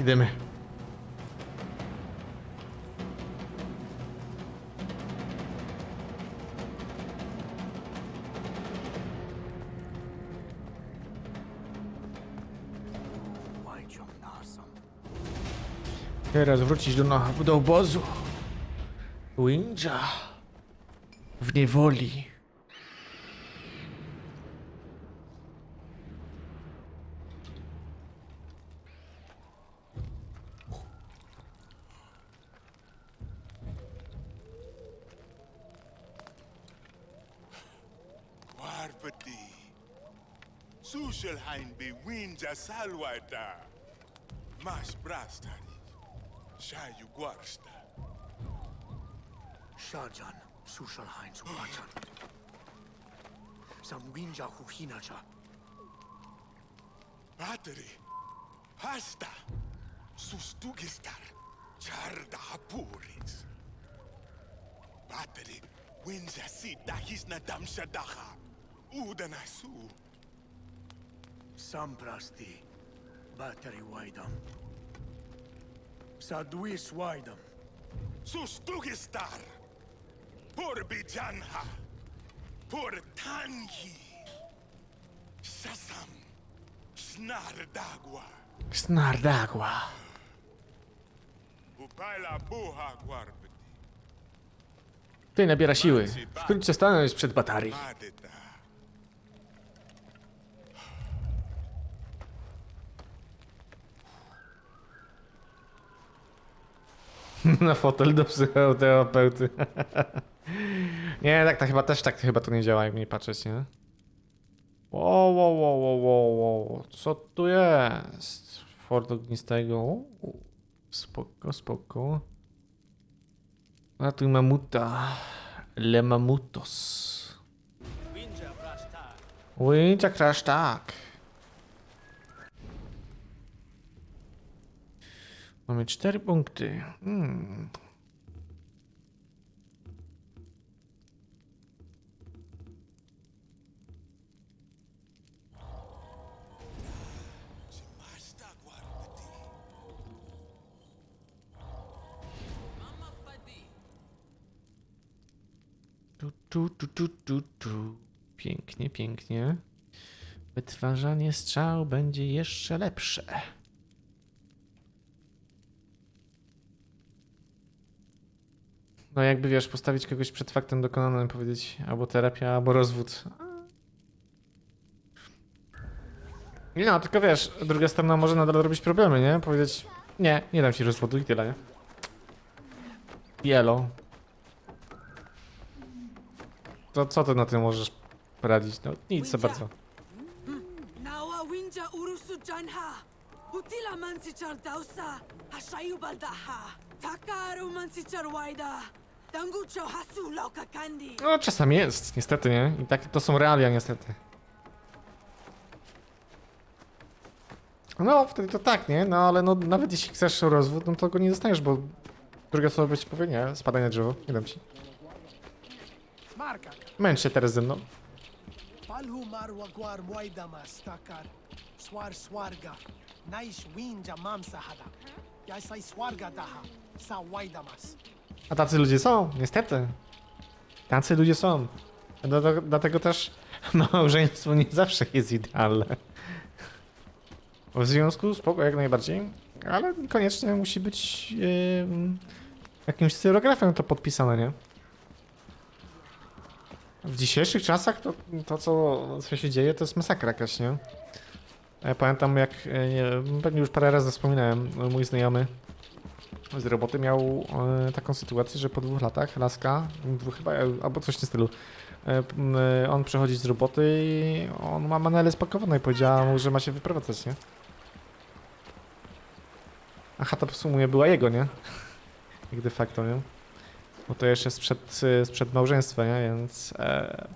idziemy. Teraz wrócić do, do obozu. Winja. W niewoli. Sushelheim be winja salwata. Mas brastari. Shayu guarsta. Shajan, Sushalhain Suwajan. Samwinja Huhinacha. Battery. Hasta. Sustugistar. Charda hapuris. Battery. Winja sita hisna damshadaha. Udanasu. Samprasti. Battery Waidam. Sadwis Waidam. Sustugistar. Por bijanha. Por tanhi. Sasam. Snardagua. Snardagła. Upaila buha guarbeti. Ty nabiera siły. Wkrótce stanąć przed batarii. Na fotel do psychoterapeuty. nie, tak to chyba też tak chyba to nie działa, jak nie patrzeć, nie? Wow, wow, wow, wow, wow, wow. Co tu jest? Fort ognistego. Spoko, spoko. A tu mamuta. Le mamutos. Winja crash tak. Mamy cztery punkty. Hmm. Tu, tu, tu, tu, tu. Pięknie, pięknie. Wytwarzanie strzał będzie jeszcze lepsze. No jakby wiesz, postawić kogoś przed faktem dokonanym, powiedzieć albo terapia, albo rozwód. No, tylko wiesz, druga strona może nadal robić problemy, nie? Powiedzieć, nie, nie dam ci rozwodu i tyle, nie? Jelo. To co ty na tym możesz poradzić? No nic za bardzo. Utila mansichar dausa. Takaru. No czasami jest, niestety, nie? I tak to są realia, niestety. No, wtedy to tak, nie? No ale no, nawet jeśli chcesz rozwód, no to go nie dostaniesz, bo druga osoba ci powie, nie, spadaj na drzewo, nie dam ci. Marka. Męcz się teraz ze mną. Palhu Marwa Guar Waidamas Takar. Swar Swarga. Naish Winja Mamsa Hada. Yasai Swarga Daha. Sa Waidamas. A tacy ludzie są, niestety. Tacy ludzie są. Dlatego, też małżeństwo nie zawsze jest idealne. W związku spoko jak najbardziej, ale koniecznie musi być yy, jakimś stylografem to podpisane, nie? W dzisiejszych czasach to, to co, co się dzieje, to jest masakra jakaś, nie? Ja pamiętam jak, e, nie, pewnie już parę razy wspominałem, mój znajomy z roboty miał e, taką sytuację, że po dwóch latach laska, dwóch chyba, albo coś w tym stylu, e, e, on przychodzi z roboty i on ma manele spakowane i powiedziała mu, że ma się wyprowadzać, nie? A chata w sumie była jego, nie? Jak de facto, nie? Bo to jeszcze sprzed, sprzed małżeństwa, nie? Więc... E...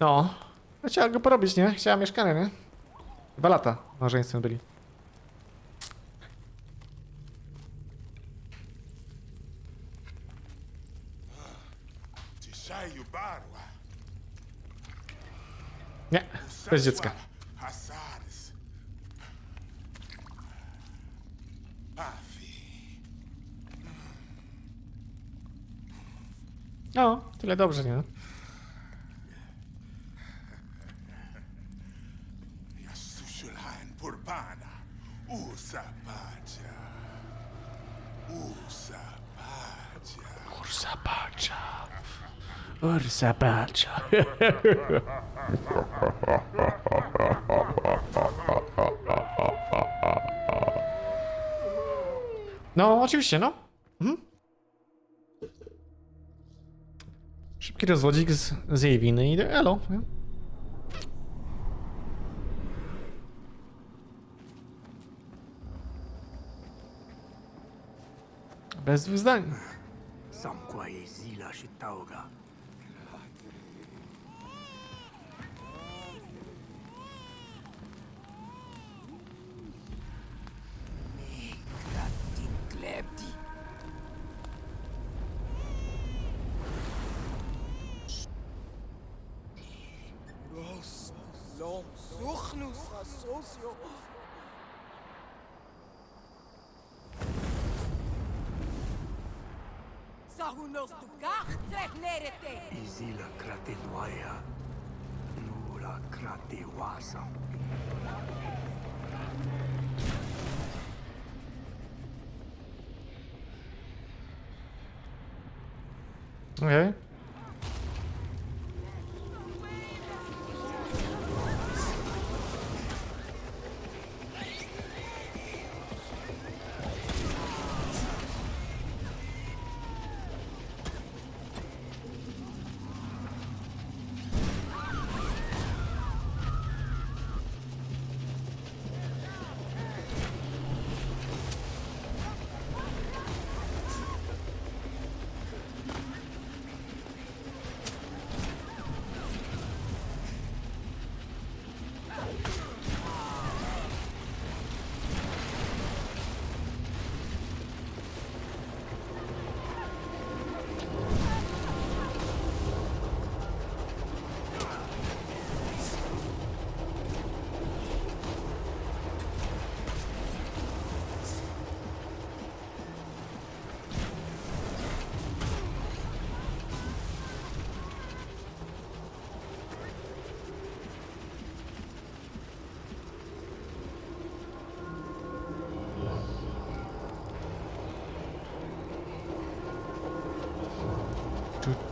No. No Chciała go porobić, nie? Chciała mieszkanie, nie? Dwa lata małżeństwem byli. Nie, bez dziecka. No, tyle dobrze, nie? Yasushulhan Purbana. Usapacha. Usapacha. Ursa patrza. Ursa patrza. No, oczywiście, no. Mhm. Szybki rozwodzik z, z jej winy i elo. Bez dwóch. Samkwai Zila Shitaoga. Los, los, los, los, los, los, Ahunos tu kahtre nerete. Izila krate noia. Nula krate wasa. Okay.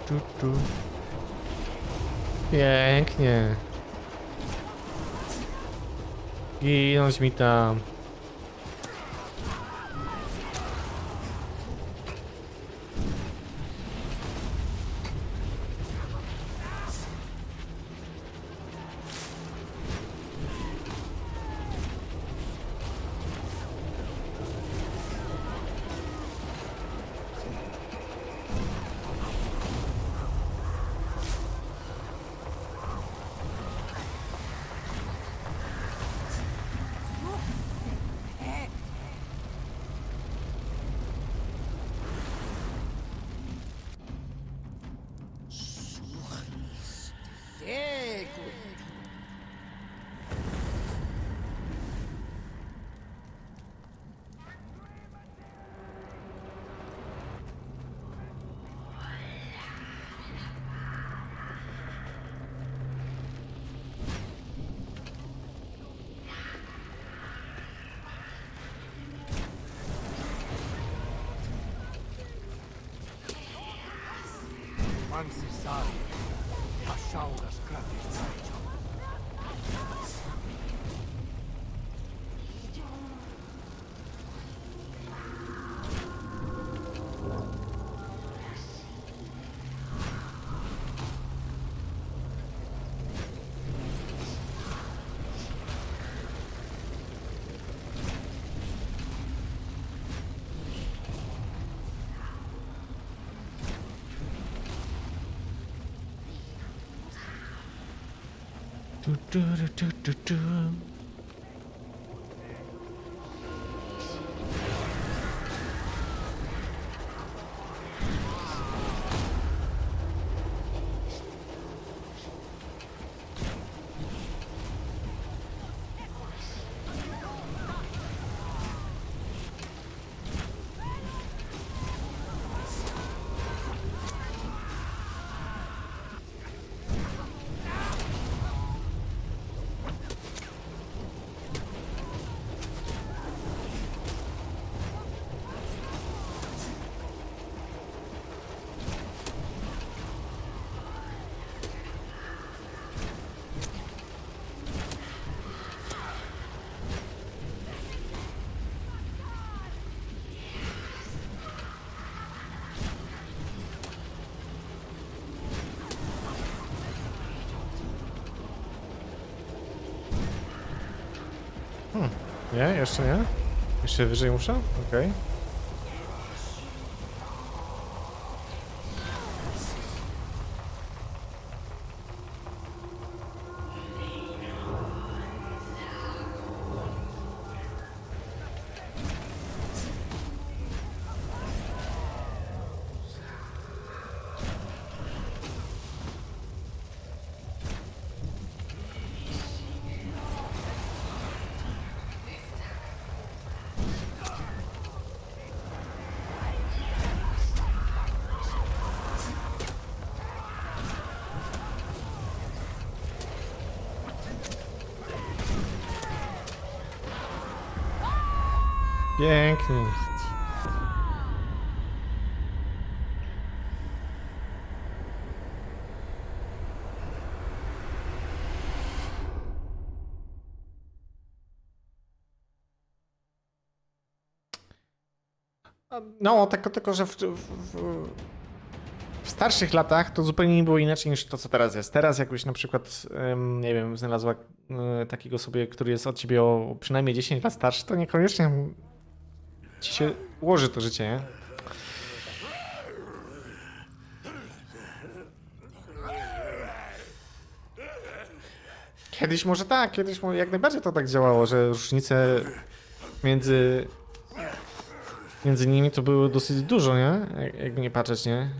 Tu, tu. Pięknie. Ginąć mi tam. Roman si savi, a šauras kratica. Tu, tu, tu, Nie? Jeszcze nie? Jeszcze wyżej muszę? Okej. Pięknie. No, tylko, tylko że w, w, w, starszych latach to zupełnie nie było inaczej niż to, co teraz jest. Teraz jakbyś na przykład, nie wiem, znalazła e, takiego sobie, który jest od ciebie o przynajmniej 10 lat starszy, to niekoniecznie ci się ułoży to życie, nie? Kiedyś może tak, kiedyś mo- jak najbardziej to tak działało, że różnice między między nimi to było dosyć dużo, nie? Jak, jakby nie patrzeć, nie?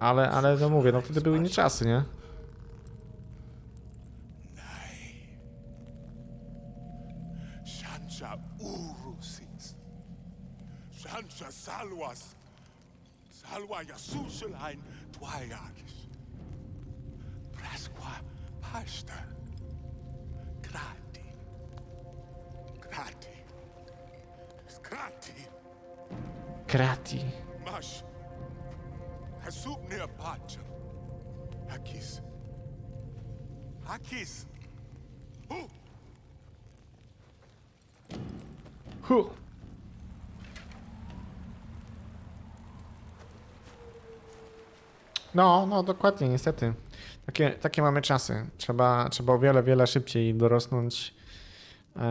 Ale, ale no mówię, no wtedy były inne czasy, nie? 살와야 수술하인 두아야기스 프라스과 파스타 그라티 그라티 그라티 Grati. Masz. Hasubnia patrzę. Hakis. Hakis. Hu. Hu. No, no dokładnie, niestety. Takie, takie mamy czasy. Trzeba, trzeba o wiele, wiele szybciej dorosnąć, eee,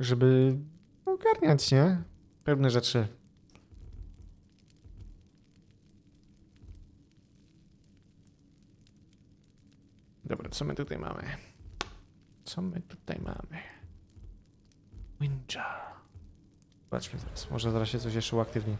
żeby ogarniać, nie? Pewne rzeczy. Dobra, co my tutaj mamy? Co my tutaj mamy? Winja. Zobaczmy zaraz. Może zaraz się coś jeszcze uaktywni.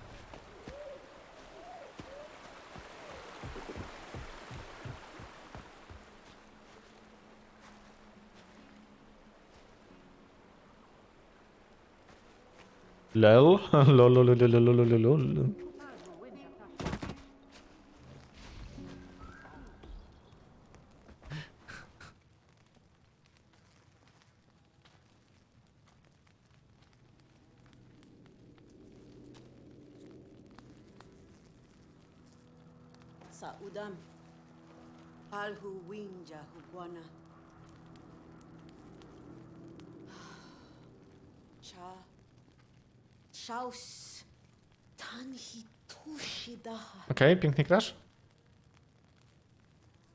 Lol. Lolololololololol. Saudam. Palhu winja hugwana. Cha. Chaus. Tanhi tushidaha. Okej, piękny crash.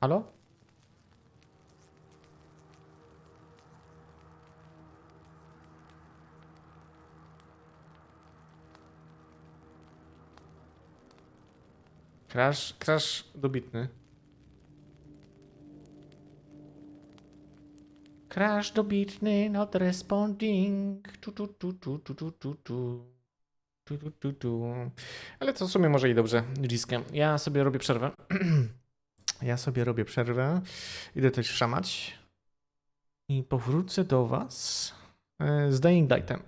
Halo? Crash, crash dobitny. Crash dobitny, not responding. Tu, tu, tu, tu, tu, tu, tu. Tu, tu, tu, tu. Ale to w sumie może i dobrze, Liskę. Ja sobie robię przerwę. ja sobie robię przerwę. Idę coś szamać. I powrócę do Was e, z Dying Lightem.